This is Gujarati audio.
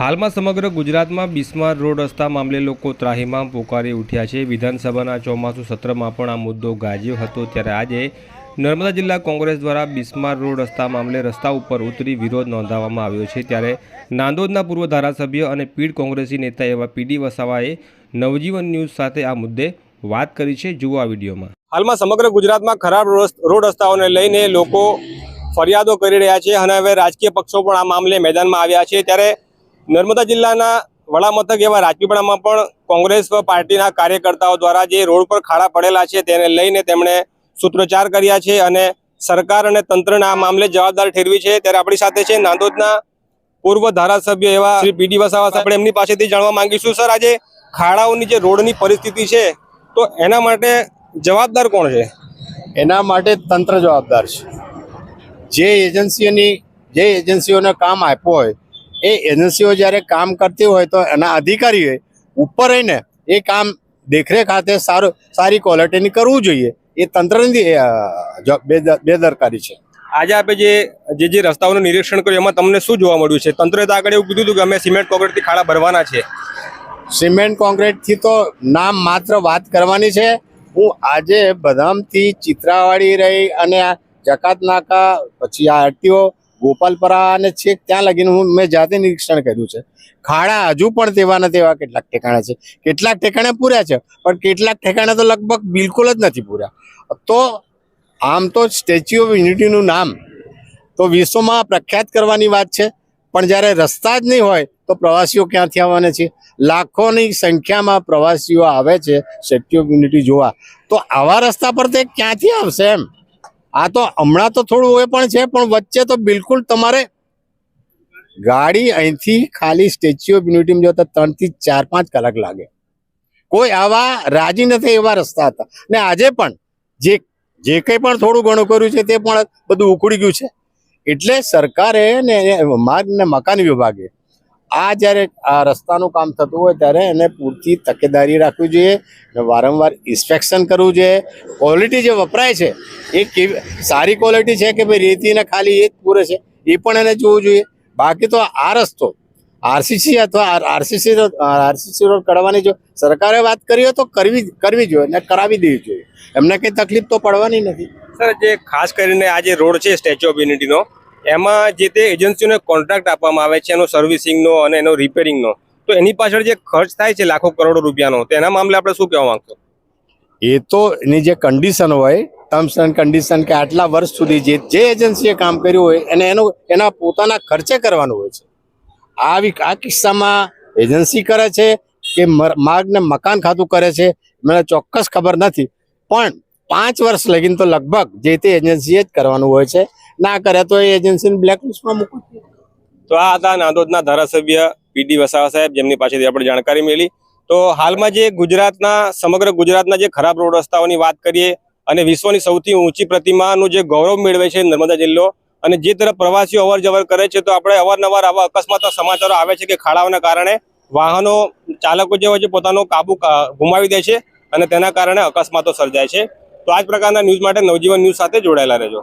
હાલમાં સમગ્ર ગુજરાતમાં બિસ્માર રોડ રસ્તા મામલે લોકો ત્રાહીમામ પોકારી ઉઠ્યા છે. વિધાનસભાના ચોમાસુ સત્રમાં પણ આ મુદ્દો ગાજ્યો હતો ત્યારે આજે નર્મદા જિલ્લા કોંગ્રેસ દ્વારા બિસ્માર રોડ રસ્તા મામલે રસ્તા ઉપર ઉતરી વિરોધ નોંધાવવામાં આવ્યો છે. ત્યારે નાંદોદના પૂર્વ ધારાસભ્ય અને પીડ કોંગ્રેસી નેતા એવા પીડી વસાવાએ નવજીવન ન્યૂઝ સાથે આ મુદ્દે વાત કરી છે. જુઓ આ વિડીયોમાં. હાલમાં સમગ્ર ગુજરાતમાં ખરાબ રોડ રસ્તાઓને લઈને લોકો ફરિયાદો કરી રહ્યા છે અને હવે રાજકીય પક્ષો પણ આ મામલે મેદાનમાં આવ્યા છે. ત્યારે નર્મદા જિલ્લાના વડામથક એવા રાજપીપળામાં પણ કોંગ્રેસ પાર્ટીના કાર્યકર્તાઓ દ્વારા જે રોડ પર ખાડા પડેલા છે તેને લઈને તેમણે સૂત્રોચ્ચાર કર્યા છે અને સરકાર અને તંત્રને આ મામલે જવાબદાર ઠેરવી છે. ત્યારે આપણી સાથે છે નાંદોદના પૂર્વ ધારાસભ્ય એવા શ્રી પીડી વસાવા આપણે એમની પાસેથી જાણવા માંગીશું. સર, આજે ખાડાઓની જે રોડની પરિસ્થિતિ છે, તો એના માટે જવાબદાર કોણ છે? એના માટે તંત્ર જવાબદાર છે. જે એજન્સીઓની જે એજન્સીઓને કામ આપ્યું હોય એ એજન્સીઓ જ્યારે કામ કરતી હોય તો એના અધિકારીઓએ ઉપર રહીને એ કામ દેખરેખ હાથે સારું સારી ક્વોલિટીની કરવું જોઈએ. એ તંત્રની બેદરકારી છે. આજે આપણે જે જે જે રસ્તાઓનું નિરીક્ષણ કર્યું એમાં તમને શું જોવા મળ્યું છે? તંત્રએ તો આગળ એવું કીધું હતું કે અમે સિમેન્ટ કોન્ક્રીટથી ખાડા ભરવાના છે. સિમેન્ટ કોન્ક્રીટથી તો નામ માત્ર વાત કરવાની છે. હું આજે બદામથી ચિત્રાવાડી રહી અને આ જકાત નાકા પછી આ આરટીઓ ગોપાલપરા અને છેક ત્યાં લગીને હું મેં જાતે નિરીક્ષણ કર્યું છે. ખાડા હજુ પણ તેવા ને તેવા કેટલાક ઠેકાણા છે. કેટલાક ઠેકાણે પૂર્યા છે, પણ કેટલાક ઠેકાણે તો લગભગ બિલકુલ જ નથી પૂર્યા. તો આમ તો સ્ટેચ્યુ ઓફ યુનિટીનું નામ તો વિશ્વમાં પ્રખ્યાત કરવાની વાત છે, પણ જ્યારે રસ્તા જ નહીં હોય તો પ્રવાસીઓ ક્યાંથી આવવાના છે? લાખોની સંખ્યામાં પ્રવાસીઓ આવે છે સ્ટેચ્યુ ઓફ યુનિટી જોવા. તો આવા રસ્તા પર તે ક્યાંથી આવશે એમ? આ તો હમણાં તો થોડું એ પણ છે, પણ વચ્ચે તો બિલકુલ તમારે ગાડી અહીંથી ખાલી સ્ટેચ્યુ ઓફ યુનિટીમાં જતા ત્રણથી ચાર પાંચ કલાક લાગે. કોઈ આવા રાજી નથી એવા રસ્તા હતા. ને આજે પણ જે જે કંઈ પણ થોડું ઘણું કર્યું છે તે પણ બધું ઉકળી ગયું છે. એટલે સરકારે ને માર્ગ ને મકાન વિભાગે આ જ્યારે આ રસ્તાનું કામ થતું હોય ત્યારે એને પૂરતી તકેદારી રાખવી જોઈએ ને વારંવાર ઇન્સ્પેક્શન કરવું જોઈએ. ક્વોલિટી જે વપરાય છે, એ કેવી સારી ક્વોલિટી છે કે ભાઈ રેતીને ખાલી એ જ પૂરે છે, એ પણ એને જોવું જોઈએ. બાકી તો આ રસ્તો આરસીસી અથવા આરસીસી આરસીસી રોડ કરવાની જો સરકારે વાત કરી હોય તો કરવી કરવી જોઈએ અને કરાવી દેવી જોઈએ. એમને કંઈ તકલીફ તો પડવાની નથી. સર, જે ખાસ કરીને આ જે રોડ છે સ્ટેચ્યુ ઓફ યુનિટીનો એમાં જે તે એજન્સીઓને કોન્ટ્રાક્ટ આપવામાં આવે છે, એનો સર્વિસિંગનો અને એનો રિપેરિંગનો તો એની પાછળ જે ખર્ચ થાય છે લાખો કરોડો રૂપિયાનો, તો એના મામલે આપણે શું કહેવા માંગશો? એ તો એની જે કન્ડિશન હોય ટર્મ્સ એન્ડ કન્ડિશન કે આટલા વર્ષ સુધી જે જે એજન્સીએ કામ કર્યું હોય અને એનો, એના પોતાના ખર્ચે કરવાનું હોય છે. આવી, આ કિસ્સામાં એજન્સી કરે છે કે માર્ગને મકાન ખાતું કરે છે, મને ચોક્કસ ખબર નથી. પણ પાંચ વર્ષ લગીને તો લગભગ જે તે એજન્સીએ જ કરવાનું હોય છે. ના કરે તો એ એજન્સીને બ્લેકલિસ્ટમાં મૂકવું તો આ હતા નાંદોદના ધારાસભ્ય પીડી વસાવા સાહેબ, જેમની પાસેથી આપણે જાણકારી મેળવી તો હાલમાં જે ગુજરાતના, સમગ્ર ગુજરાતના જે ખરાબ રોડ રસ્તાઓની વાત કરીએ અને વિશ્વની સૌથી ઊંચી પ્રતિમાનું જે ગૌરવ મેળવે છે નર્મદા જિલ્લો અને જે તરફ પ્રવાસીઓ અવર કરે છે, તો આપણે અવારનવાર આવા અકસ્માતના સમાચારો આવે છે કે ખાડાઓના કારણે વાહનો ચાલકો જે હોય છે પોતાનો કાબુ ગુમાવી દે છે અને તેના કારણે અકસ્માતો સર્જાય છે. તો આ જ પ્રકારના ન્યૂઝ માટે નવજીવન ન્યૂઝ સાથે જોડાયેલા રહેજો.